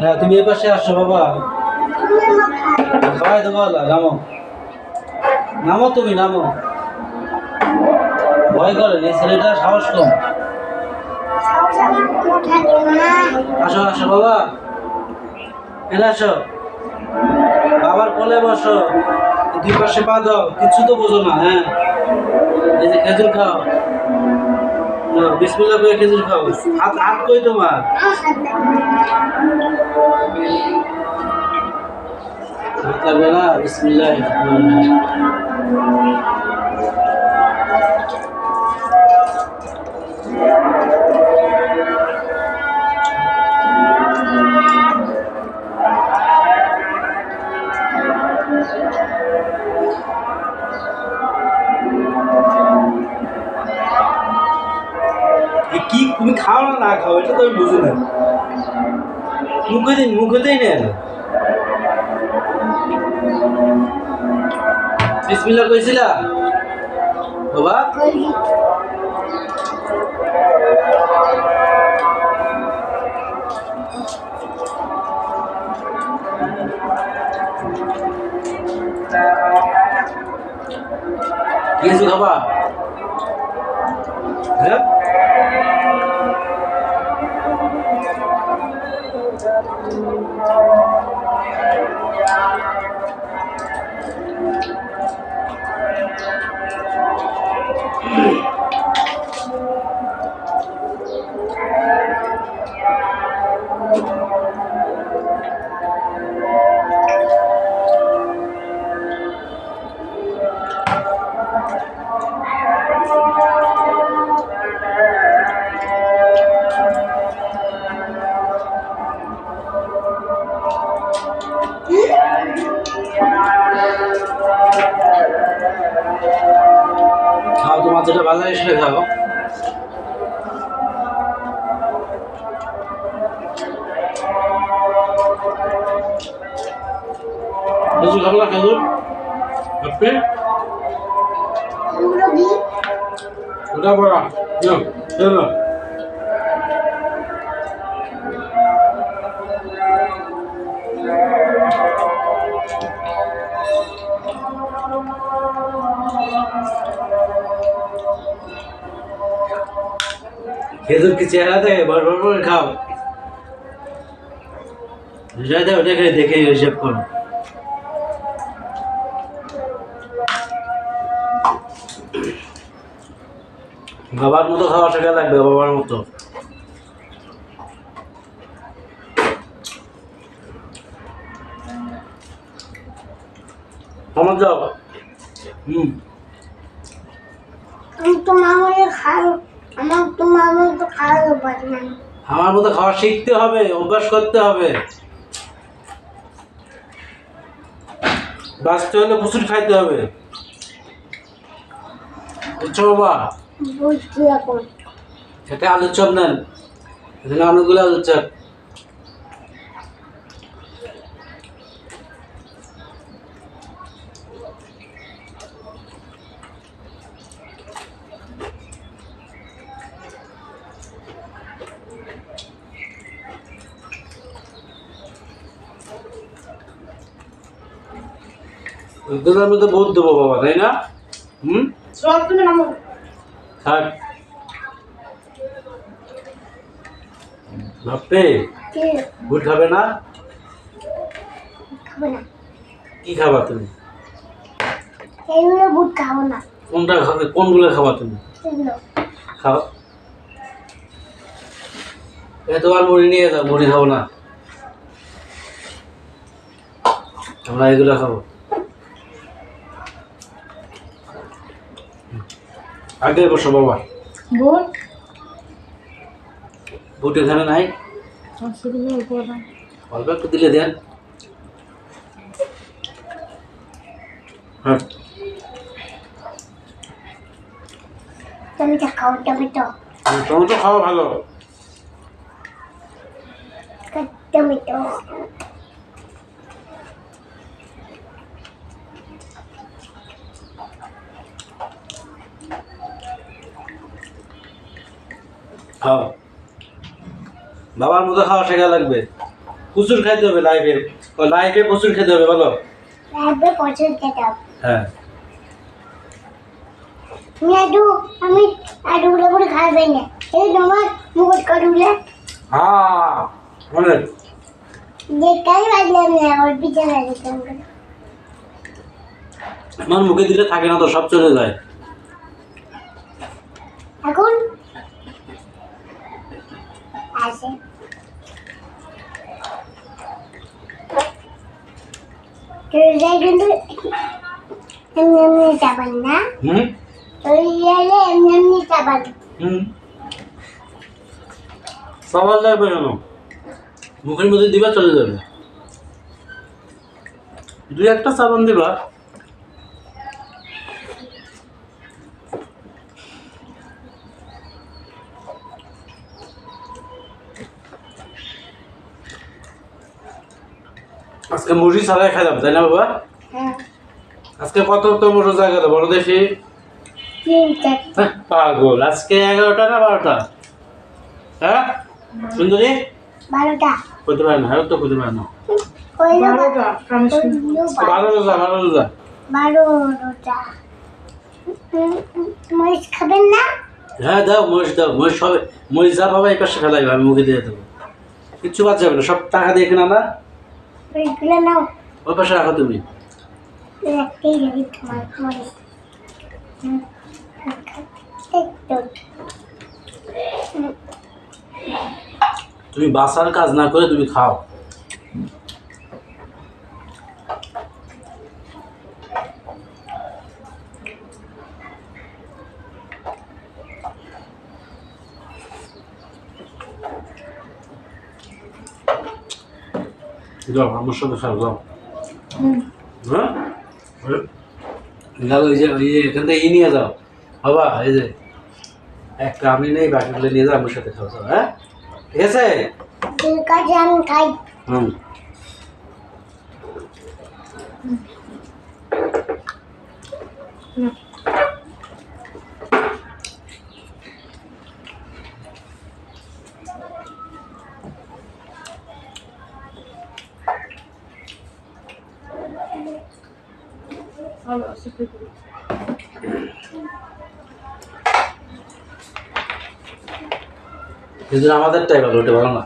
হ্যাঁ তুমি পাশে আসো বাবা। দেবো নামো। নামো তুমি, নামো। ভয় এই ছেলেটা সাহস কম। আসো আসো বাবা। এনে আসো। বাবার কোলে বসো। দুই পাশে পা দাও। কিচ্ছু তো বোঝো না হ্যাঁ। এই যে খেজুর খাও। নাও, বিসমিল্লাহ করে খেজুর খাও। হাত হাত কই তোমার? হাত বিসমিল্লাহ। তুমি খাও না না খাও, এটা তো আমি বুঝি না। মুখে দিন, মুখে দিই না বিসমিল্লাহ কইছিলা? বাবা। কিছু খাবা যেটা লাগে সেটা খাও খেজুর খাব না খেজুর। আপনি ওটা পড়া খেজুর কি চেহারা বড় বড় করে খাও। যাই দাও, ওটা খেয়ে দেখে হিসাব করো। বাবার মতো খাওয়া শেখা লাগবে, বাবার মতো। আমার যাও। হুম। তো মামারে খাও আমার তো মামার তো খাওয়াতে পারি না আমার মতো খাওয়া শিখতে হবে অভ্যাস করতে হবে। বাঁচতে হলে প্রচুর খাইতে হবে। বুঝছ বাবা? এটা আলুর চপ নেন। এখানে অনেকগুলো আলুর চপ। ওইগুলোর মধ্যে বহুত দেবো বাবা তাই না? হুম? থাক। ভাবতে খাবে না? কি খাবা তুমি? কোনটা খাবে কোনগুলো খাবা তুমি? খাও। এ তোমার মুড়ি নিয়ে যাও মুড়ি খাব না। আমরা এগুলো খাব। আগে বসো বাবা। বুট বুট এখানে নাই। অল্প একটু দিলে দেন। হ্যাঁ। তুমি তো খাও টমেটো। টমেটো খাওয়া ভালো। টমেটো। খাও। বাবার মতো খাওয়া শেখা লাগবে। প্রচুর খাইতে হবে লাইফে লাইফে প্রচুর খেতে হবে বলো। লাগবে প্রচুর খেতে হবে। হ্যাঁ। আমি আমি খাবে না। এই তোমার মুকুট করে উড়ে হ্যাঁ অনেক। দেখাই পিছনে যেতাম আমার মুখে দিলে থাকে না তো সব চলে যায়। এখন আছে। কিন্তু এমনি এমনি যাবেন না? হুম? গেলে এমনি এমনি যাবেন হুম। সবার লাগবে কেন মুখের মধ্যে দিবা চলে যাবে। দুই একটা সাবান দিবা। আজকে মুড়ি ছাড়াই খাইলাম তাই না বাবা? হ্যাঁ। আজকে কততম রোজা গেল বড় দেখি। হ্যাঁ, পাগল আজকে এগারোটা না বারোটা? হ্যাঁ সুন্দরী? বারোটা। করতে পারে না হ্যাঁ তো করতে পারে না। বারো। রোজা বারো রোজা। মরিচ খাবেন না? হ্যাঁ দাও দাও হবে মহিষ যা পাবা এই পাশে ফেলাইবে আমি মুখে দিয়ে দেবো। কিচ্ছু বাদ যাবে না সব টাকা দিয়ে কিনা না মরিচগুলো নাও। ওই পাশে রাখো তুমি। তুমি বাসার কাজ না করে তুমি খাও। যাও আমার সাথে খাও যাও। হ্যাঁ? যাও ওই যে ওই এখান থেকে ই নিয়ে যাও। বাবা এই যে একটা আমি নেই বাকিগুলো নিয়ে যাও আমার সাথে খাও যাও হ্যাঁ? ঠিক আছে? ঠিক আছে আমি খাই। হুম। ভালো আমাদেরটাই ভালো ওটা ভালো না।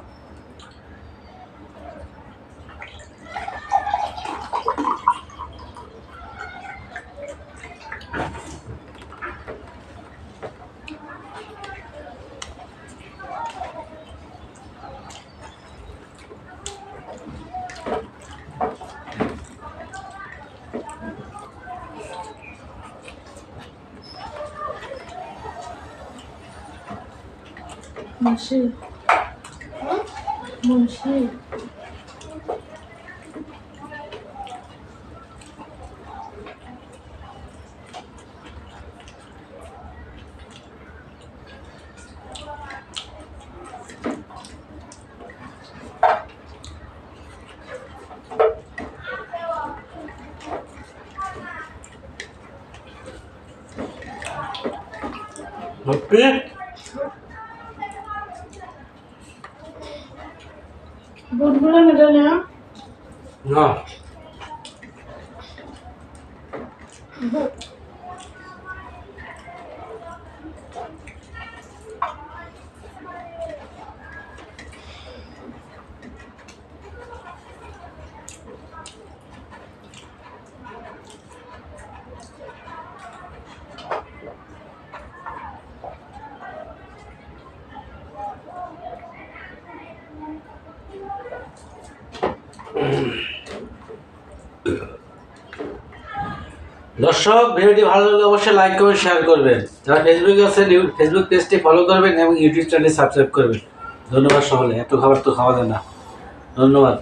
母亲母亲嗯嗯 বুটগুলো মেটে না না দর্শক, ভিডিওটি ভালো লাগলে অবশ্যই লাইক করবেন শেয়ার করবেন। যারা ফেসবুকে আছে ফেসবুক পেজটি ফলো করবেন এবং ইউটিউব চ্যানেল সাবস্ক্রাইব করবেন। ধন্যবাদ সকলে, এত খাবার তো খাওয়া যায় না। ধন্যবাদ।